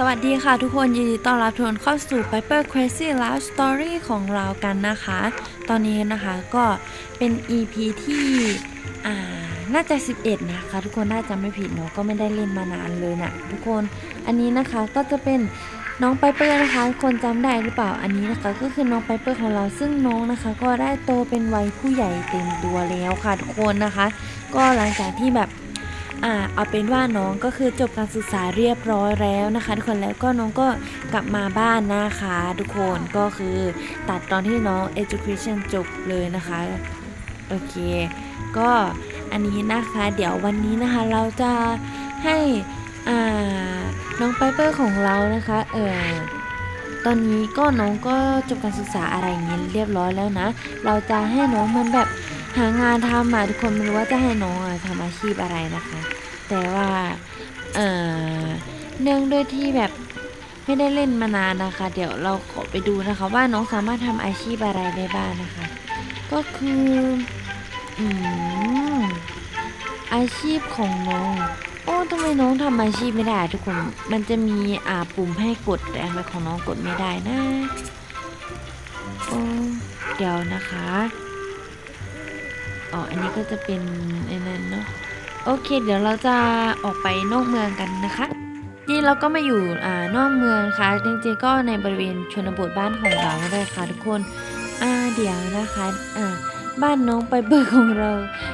สวัสดีค่ะทุกคนยินดีต้อนรับทุกคนเข้าสู่ Piper Crazy Life Story ของเรากันนะคะ ตอนนี้นะคะก็เป็น EP ที่อ่าน่าจะ 11 นะคะ ทุกคนน่าจะไม่ผิดเนาะก็ไม่ได้เล่นมานานเลยนะทุกคนอันนี้นะคะก็จะเป็นน้องไปเปอร์นะคะ คนจำได้หรือเปล่าอันนี้นะคะ ก็คือน้องไปเปอร์ของเราซึ่งน้องนะคะ ก็ได้โตเป็นวัยผู้ใหญ่เต็มตัวแล้วค่ะทุกคนนะคะ ก็หลังจากที่แบบ อ่าเอาเป็นว่าน้องก็คือจบการศึกษาเรียบร้อยแล้วนะคะทุกคนแล้วก็น้องก็กลับมาบ้านนะคะทุกคนก็คือตัดตอนที่น้อง education จบเลยนะคะโอเค ก็อันนี้นะคะเดี๋ยววันนี้นะคะเราจะให้อ่าน้องไปเปอร์ของเรานะคะเออตอนนี้ก็น้องก็จบการศึกษาอะไรเงี้ยเรียบร้อยแล้วนะ เราจะให้น้องมันแบบ หางานทำอะทุกคนไม่รู้ว่าจะให้น้องอะทำอาชีพอะไรนะคะ แต่ว่าเอ่อเนื่องด้วยที่แบบไม่ได้เล่นมานานนะคะ เดี๋ยวเราขอไปดูนะคะ ว่าน้องสามารถทำอาชีพอะไรได้บ้างนะคะ ก็คืออืมอาชีพของน้องโอ้ทำไมน้องทำอาชีพไม่ได้ทุกคนมันจะมีอ่าปุ่มให้กดแต่ทำไมของน้องกดไม่ได้นะโอ้เดี๋ยวนะคะ อ๋อ อันนี้ก็จะเป็นไอ้นั่นเนาะ โอเค เดี๋ยวเราจะออกไปนอกเมืองกันนะคะ นี่เราก็มาอยู่อ่านอกเมืองค่ะ จริงๆก็ในบริเวณชนบทบ้านของเราเลยค่ะทุกคน อ่า เดี๋ยวนะคะ อ่า บ้านน้องไปเบิร์ของเรา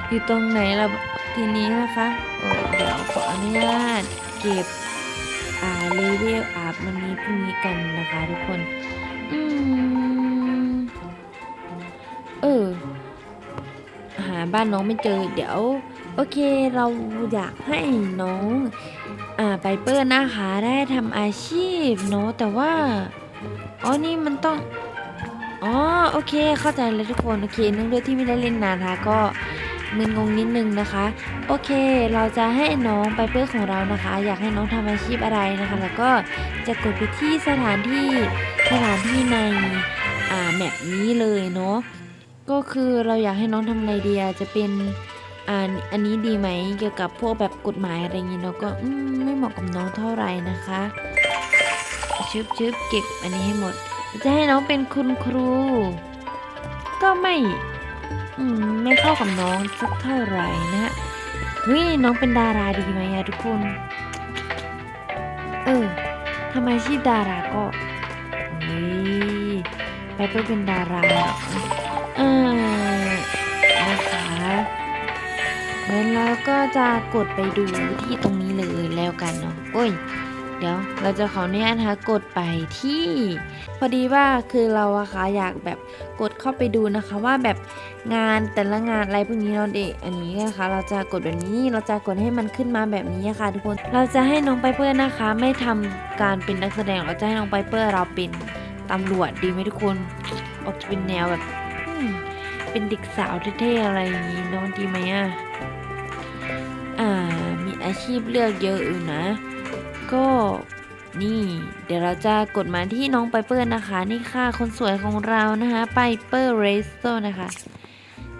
อยู่ตรงไหนล่ะทีนี้นะคะโอ้เดี๋ยวขออนุญาตเก็บ อ่า เลเวลอัพมันนี้พรุ่งนี้กันนะคะทุกคน อืม เออ บ้านน้องไม่เจอเดี๋ยว โอเคเราอยากให้น้องอ่าไปเปอร์นะคะได้ทำอาชีพเนาะแต่ว่าอ๋อนี่มันต้องอ๋อโอเคเข้าใจเลยทุกคนโอเคเนื่องด้วยที่ไม่ได้เล่นนานนะคะก็มึนงงนิดนึงนะคะ โอเค เราจะให้น้องไปเปอร์ของเรานะคะ อยากให้น้องทำอาชีพอะไรนะคะ แล้วก็จะกดไปที่สถานที่สถานที่ในอ่าแมปนี้เลยเนาะ ก็คือเราอยากให้น้องทำอะไรดีอะจะเป็นอ่าอันนี้ดีไหมเกี่ยวกับพวกแบบกฎหมายอะไรอย่างงี้เนาก็อืมไม่เหมาะกับน้องเท่าไหร่นะคะชึบชึบเก็บอันนี้ให้หมด จะให้น้องเป็นคุณครู ก็ไม่อืมไม่เข้ากับน้องสักเท่าไหร่นะฮะเฮ้ยน้องเป็นดาราดีไหมอะทุกคน เออทำอาชีพดาราก็เฮ้ยไปเพื่อเป็นดารา อเออนะคะงั้นเราก็จะกดไปดูที่ตรงนี้เลยแล้วกันเนาะโอ้ย เดี๋ยวเราจะขออนุญาตนะคะกดไปที่ พอดีว่าคือเราอะคะอยากแบบกดเข้าไปดูนะคะว่าแบบงานแต่ละงานอะไรพวกนี้เราะเด็กอันนี้นะคะ เราจะกดแบบนี้เราจะกดให้มันขึ้นมาแบบนี้ค่ะทุกคนเราจะให้น้องไปเปอร์นะคะ ไม่ทำการเป็นนักแสดงเราจะให้น้องไปเปอร์เราเป็นตำรวจดีไหมทุกคนออกจะเป็นแนวแบบ เป็นเด็กสาวเท่ๆอะไรอย่างนี้น้องดีไหมอะ อ่า มีอาชีพเลือกเยอะอยู่นะ ก็นี่ เดี๋ยวเราจะกดมาที่น้องไปเปอร์นะคะ นี่ค่ะคนสวยของเรานะคะไปเปอร์เรสโตนะคะ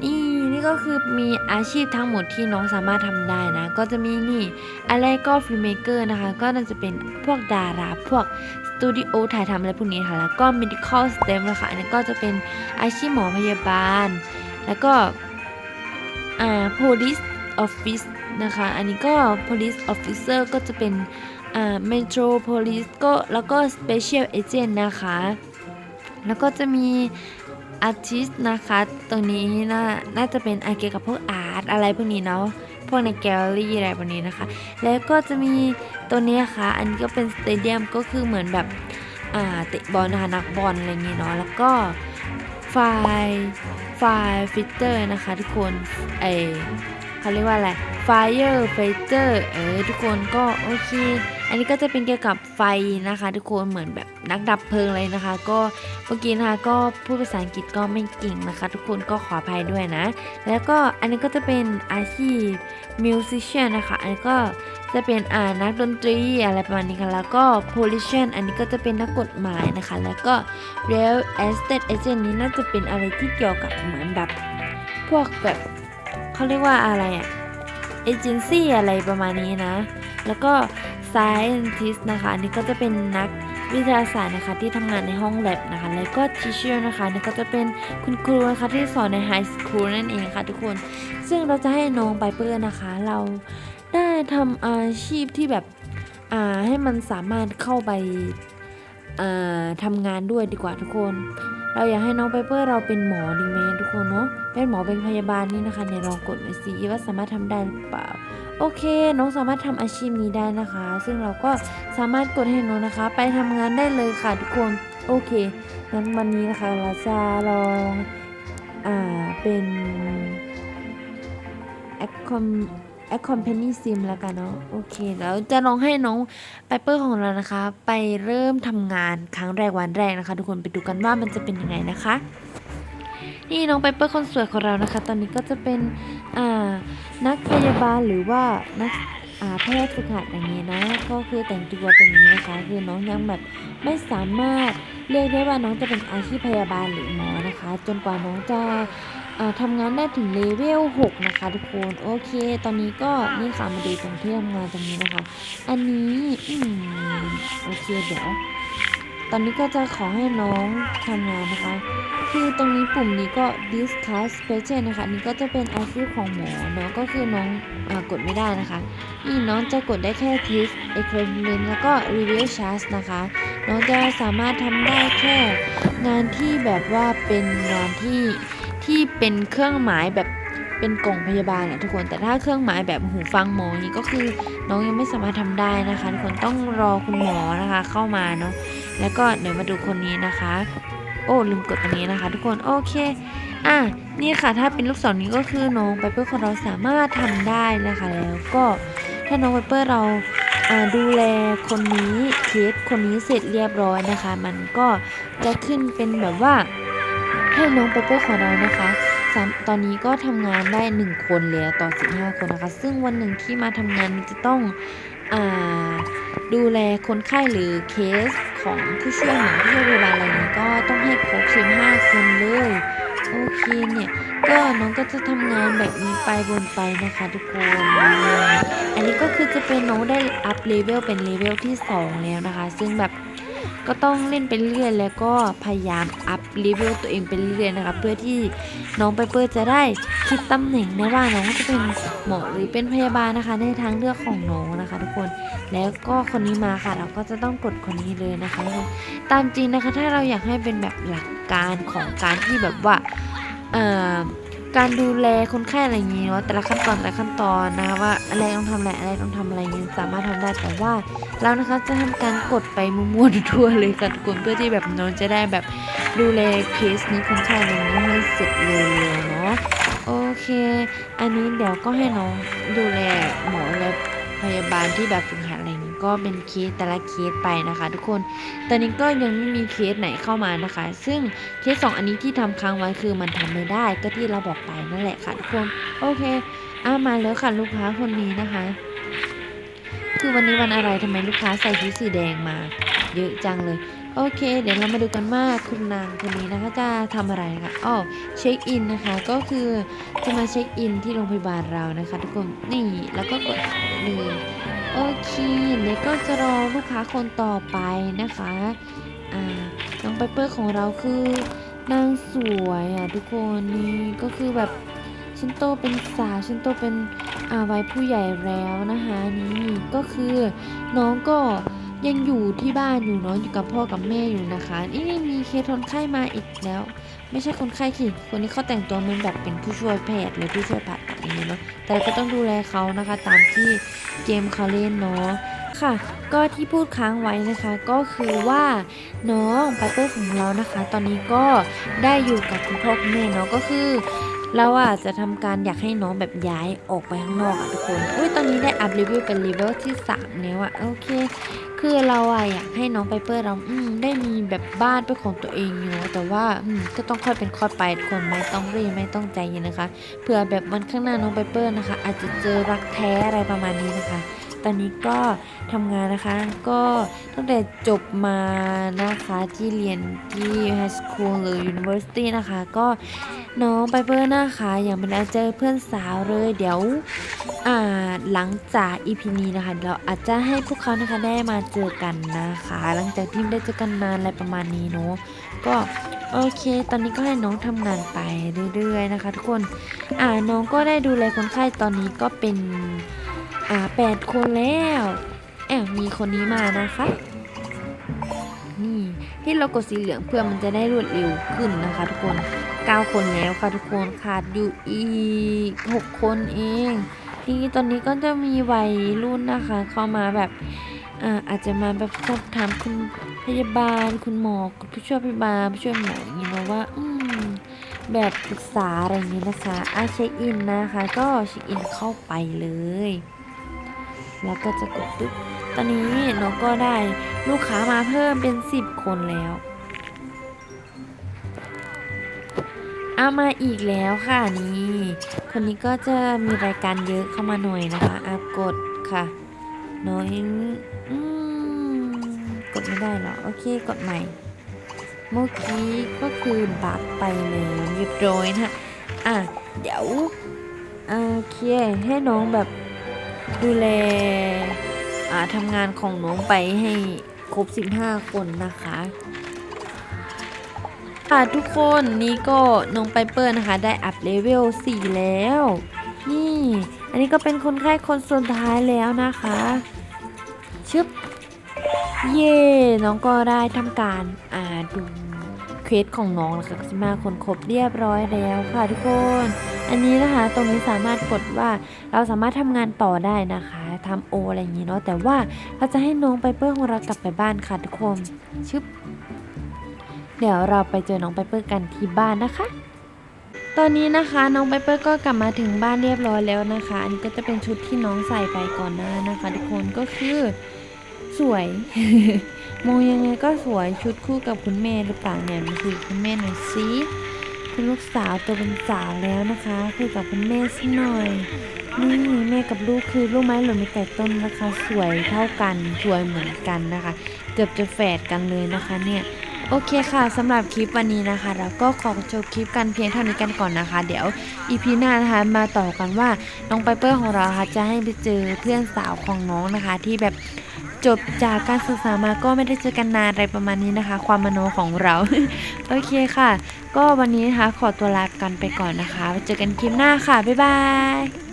นี่นี่ก็คือมีอาชีพทั้งหมดที่น้องสามารถทำได้นะ ก็จะมีนี่อะไรก็ฟิลเมเกอร์นะคะ ก็น่าจะเป็นพวกดาราพวก ตูดิโอถ่ายทำอะไรพวกนี้ค่ะ แล้วก็ medical STEM นะคะอันนี้ก็จะเป็นอาชีพหมอพยาบาล แล้วก็อ่า police office นะคะ อันนี้ก็ police officer ก็จะเป็นอ่า metro police ก็แล้วก็ special agent นะคะ แล้วก็จะมี artist นะคะ ตรงนี้น่าน่าจะเป็นอาเกี่ยวกับพวกอาร์ตอะไรพวกนี้เนาะ พวกในแกลเลอรี่อะไรพวกนี้นะคะ แล้วก็จะมี ตัวนี้ค่ะ อันนี้ก็เป็นสเตเดียมก็คือเหมือนแบบอ่าเตะบอลนะคะนักบอลอะไรอย่างงี้เนาะแล้วก็ไฟล์ไฟล์ฟิตเตอร์นะคะทุกคนเอเขาเรียกว่าอะไร Fire Fighter เออทุกคนก็โอเค อันนี้ก็จะเป็นเกี่ยวกับไฟนะคะทุกคนเหมือนแบบนักดับเพลิงเลยนะคะ ก็เมื่อกี้นะคะก็พูดภาษาอังกฤษก็ไม่เก่งนะคะ ทุกคนก็ขออภัยด้วยนะ แล้วก็อันนี้ก็จะเป็นอาชีพ musician นะคะ อันนี้ก็ จะเป็นอ่านักดนตรีอะไรประมาณนี้ค่ะแล้วก็ politician อันนี้ก็จะเป็นนักกฎหมายนะคะ แล้วก็ real estate agent นี้น่าจะเป็นอะไรที่เกี่ยวกับเหมือนแบบ พวกแบบเขาเรียกว่าอะไรอะเอเจนซี่อะไรประมาณนี้นะ แล้วก็ scientist นะคะ อันนี่ก็จะเป็นนักวิทยาศาสตร์นะคะที่ทำงานในห้องแลบนะคะ แล้วก็ teacher นะคะนี่ก็จะเป็นคุณครูนะคะที่สอนใน high school นั่นเองค่ะทุกคน ซึ่งเราจะให้น้องไปเปอร์นะคะ เรา ทำอาชีพที่แบบอ่าให้มันสามารถเข้าไปอ่าทำงานด้วยดีกว่าทุกคน เราอยากให้น้องไปเปอร์เราเป็นหมอดีไหมทุกคนเนาะเป็นหมอเป็นพยาบาลนี่นะคะเนี่ยลองกดสิว่าสามารถทำได้หรือเปล่า โอเค น้องสามารถทำอาชีพนี้ได้นะคะ ซึ่งเราก็สามารถกดให้น้องนะคะ ไปทำงานได้เลยค่ะทุกคนโอเคงั้นวันนี้นะคะเราจะลองอ่าเป็น accom accompany sim แล้วกันเนาะโอเคแล้วจะลองให้น้องไปเปอร์ของเรานะคะ ไปเริ่มทำงานครั้งแรกวันแรกนะคะ ทุกคนไปดูกันว่ามันจะเป็นยังไงนะคะนี่น้องไปเปอร์คนสวยของเรานะคะ ตอนนี้ก็จะเป็นอ่านักพยาบาลหรือว่านักแพทย์ฝึกหัดอย่างนี้นะ ก็คือแต่งตัวเป็นอย่างนี้นะคะคือน้องยังแบบไม่สามารถเรียกได้ว่าน้องจะเป็นอาชีพพยาบาลหรือหมอนะคะ จนกว่าน้องจะ ทำงานได้ถึงเลเวล 6 นะคะทุกคน โอเค ตอนนี้ก็นี่ค่ะมาดูตรงที่ทำงานตรงนี้นะคะ อันนี้อืมโอเคเดี๋ยว ตอนนี้ก็จะขอให้น้องทำงานนะคะ คือตรงนี้ปุ่มนี้ก็ discuss patient นะคะ นี่ก็จะเป็นอาชีพของหมอเนาะ ก็คือน้องอกดไม่ได้นะคะ นี่น้องจะกดได้แค่ test equipment แล้วก็ review charts นะคะ น้องจะสามารถทำได้แค่งานที่แบบว่าเป็นงานที่ ที่เป็นเครื่องหมายแบบเป็นกล่องพยาบาลอะทุกคนแต่ถ้าเครื่องหมายแบบหูฟังหมอนี่ก็คือน้องยังไม่สามารถทำได้นะคะทุกคนต้องรอคุณหมอนะคะเข้ามาเนาะแล้วก็เดี๋ยวมาดูคนนี้นะคะ โอ้ลืมกดตรงนี้นะคะ ทุกคนโอเคอะนี่ค่ะถ้าเป็นลูกศรนี้ก็คือน้องไปเปอร์ของเราสามารถทำได้นะคะแล้วก็ถ้าน้องไปเปอร์เราอ่าดูแลคนนี้เคสคนนี้เสร็จเรียบร้อยนะคะ มันก็จะขึ้นเป็นแบบว่า ให้น้องไปเปอร์ของเรานะคะตอนนี้ก็ทำงานได้ 1 คนเลยต่อ 15 คนนะคะ ซึ่งวันหนึ่งที่มาทำงานจะต้องอดูแลคนไข้หรือเคสของผู้ช่วยหมอผู้ช่วยพยาบาลอะไรนี้ก็ต้องให้ครบ 15 คนเลยโอเคเนี่ยก็น้องก็จะทำงานแบบนี้ไปบนไปนะคะทุกคน อันนี้ก็คือจะเป็นน้องได้อัพเลเวลเป็นเลเวลที่ 2 แล้วนะคะ ซึ่งแบบ ก็ต้องเล่นไปเรื่อยแล้วก็พยายามอัพเลเวลตัวเองไปเรื่อยนะคะเพื่อที่น้องไปเปิดจะได้คิดตำแหน่งได้ว่าน้องจะเป็นหมอหรือเป็นพยาบาลนะคะ ในทางเลือกของน้องนะคะ ทุกคนแล้วก็คนนี้มาค่ะ เราก็จะต้องกดคนนี้เลยนะคะ ตามจริงนะคะถ้าเราอยากให้เป็นแบบหลักการของการที่แบบว่าเอ่อ การดูแลคนไข้อะไรอย่างนี้เนาะแต่ละขั้นตอนแต่ละขั้นตอนนะคะว่าอะไรต้องทำอะไรอะไรต้องทำอะไรอย่างนี้สามารถทำได้แต่ว่าเรานะคะจะทำการกดไปมั่วๆทั่วเลยค่ะทุกคนเพื่อที่แบบน้องจะได้แบบดูแลเคสนี้คนไข้อะไรองนี้ให้เสร็จเลยเนาะโอเค อันนี้เดี๋ยวก็ให้น้องดูแลหมอและพยาบาลที่แบบฝึกหัด ก็เป็นเคสแต่ละเคสไปนะคะ ทุกคน ตอนนี้ก็ยังไม่มีเคสไหนเข้ามานะคะ ซึ่งเคสสองอันนี้ที่ทำค้างไว้คือมันทำไม่ได้ก็ที่เราบอกไปนั่นแหละค่ะทุกคนโอเคอ่ามาแล้วค่ะลูกค้าคนนี้นะคะ คือวันนี้วันอะไรทำไมลูกค้าใส่ชุดสีแดงมา เยอะจังเลยโอเค เดี๋ยวเรามาดูกันว่าคุณนางคนนี้นะคะจะทำอะไรคะอ๋อเช็คอินนะคะ ก็คือจะมาเช็คอินที่โรงพยาบาลเรานะคะ ทุกคน นี่ แล้วก็กดเลย โอเคเดี๋ยวก็จะรอลูกค้าคนต่อไปนะคะอ่าน้องไปเปอร์ของเราคือนางสวยอะทุกคนนี่ก็คือแบบฉันโตเป็นสาวฉันโตเป็นอาวัยผู้ใหญ่แล้วนะคะนี่ก็คือน้องก็ ยังอยู่ที่บ้านอยู่เนาะอยู่กับพ่อกับแม่อยู่นะคะ นี่มีเคสคนไข้มาอีกแล้ว ไม่ใช่คนไข้สิคนนี้เขาแต่งตัวเหมันแบบเป็นผู้ช่วยแพทย์หรือผู้ช่วยผ่าตัดอย่างเงี้ยเนาะแต่ก็ต้องดูแลเขานะคะ ตามที่เกมเขาเล่นเนาะค่ะก็ที่พูดค้างไว้นะคะก็คือว่าน้องปาเตอร์ของเรานะคะ ตอนนี้ก็ได้อยู่กับคุณพ่อคุณแม่เนาะก็คือ เราอะจะทำการอยากให้น้องแบบย้ายออกไปข้างนอกอะทุกคน อุ้ยตอนนี้ได้อัพรีวิวเป็นรีเวลที่3แล้วอะโอเค คือเราอะอยากให้น้องไปเปิดเราอืมได้มีแบบบ้านเป็นของตัวเองอยู่เนอะแต่ว่าอืมก็ต้องค่อยเป็นค่อยไปทุกคนไม่ต้องรีบไม่ต้องใจเย็นนะคะเผื่อแบบวันข้างหน้าน้องไปเปิดนะคะ อาจจะเจอรักแท้อะไรประมาณนี้นะคะ ตอนนี้ก็ทำงานนะคะ ก็ตั้งแต่จบมานะคะที่เรียนที่ High School หรือ University นะคะ ก็น้องไปเปอร์นะคะยังไม่ได้เจอเพื่อนสาวเลยเดี๋ยวอ่าหลังจาก EP นี้นะคะ เราอาจจะให้พวกเขานะคะได้มาเจอกันนะคะ หลังจากที่ได้เจอกันนานอะไรประมาณนี้เนาะก็โอเค ตอนนี้ก็ให้น้องทำงานไปเรื่อยๆนะคะ ทุกคน อ่า น้องก็ได้ดูแลคนไข้ตอนนี้ก็เป็น อ่าแปดคนแล้วแอบมีคนนี้มานะคะนี่ที่เรากดสีเหลืองเพื่อมันจะได้รวดเร็วขึ้นนะคะ ทุกคน 9 คนแล้วค่ะทุกคนขาดอยู่อีก 6 คนเองทีนี้ตอนนี้ก็จะมีวัยรุ่นนะคะ เข้ามาแบบอ่าอาจจะมาแบบสอบถามคุณพยาบาล คุณหมอคุณผู้ช่วยพยาบาลผู้ช่วยหมออย่างนี้นะว่าอืมแบบปรึกษาอะไรอย่างนี้นะคะอะเช็คอินนะคะ ก็เช็คอินเข้าไปเลย แล้วก็จะกดปึ๊บตอนนี้น้องก็ได้ลูกค้ามาเพิ่มเป็น 10 คนแล้ว เอามาอีกแล้วค่ะนี่คนนี้ก็จะมีรายการเยอะเข้ามาหน่อยนะคะอากดค่ะน้อยอกดไม่ได้เหรอโอเคกดใหม่เมื่อกี้ก็คือบัฟไปเลยเรียบร้อยนะอะเดี๋ยวโอเคให้น้องแบบ ดูแลอาทำงานของน้องไปให้ครบ 15 คนนะคะค่ะทุกคนนี่ก็น้องไปเปอร์นะคะ ได้อัพเลเวล 4 แล้ว นี่ อันนี้ก็เป็นคนไข้คนสุดท้ายแล้วนะคะ ชึบ เย่น้องก็ได้ทำการอ่าดู เควสของน้องนะคะสิมาคนครบเรียบร้อยแล้วค่ะทุกคน อันนี้นะคะตรงนี้สามารถกดว่าเราสามารถทำงานต่อได้นะคะทำโออะไรอย่างนี้เนาะแต่ว่าเราจะให้น้องไปเปอร์ของเรากลับไปบ้านค่ะทุกคนชึบเดี๋ยวเราไปเจอน้องไปเปอร์กันที่บ้านนะคะตอนนี้นะคะน้องไปเปอร์ก็กลับมาถึงบ้านเรียบร้อยแล้วนะคะ อันนี้ก็จะเป็นชุดที่น้องใส่ไปก่อนหน้านะคะ ทุกคนก็คือสวย มองยังไงก็สวยชุดคู่กับคุณแม่หรือเปล่าเนี่ยมาคุยคุณแม่หน่อยสิคุณลูกสาวตัวเป็นสาวแล้วนะคะคุยกับคุณแม่สักหน่อยนี่แม่กับลูกคือลูกไม้หล่นไม่ไก่ต้นนะคะ สวยเท่ากันสวยเหมือนกันนะคะ เกือบจะแฝดกันเลยนะคะเนี่ยโอเคค่ะสำหรับคลิปวันนี้นะคะ เราก็ขอจบคลิปกันเพียงเท่านี้กันก่อนนะคะ เดี๋ยวอีพีหน้านะคะมาต่อกันว่าน้องไปเปอร์ของเราค่ะจะให้ไปเจอเพื่อนสาวของน้องนะคะที่แบบ จบจากการศึกษามาก็ไม่ได้เจอกันนานอะไรประมาณนี้นะคะ ความมโนของเรา โอเคค่ะ ก็วันนี้นะคะขอตัวลากันไปก่อนนะคะไว้เจอกันคลิปหน้าค่ะ บ๊ายบาย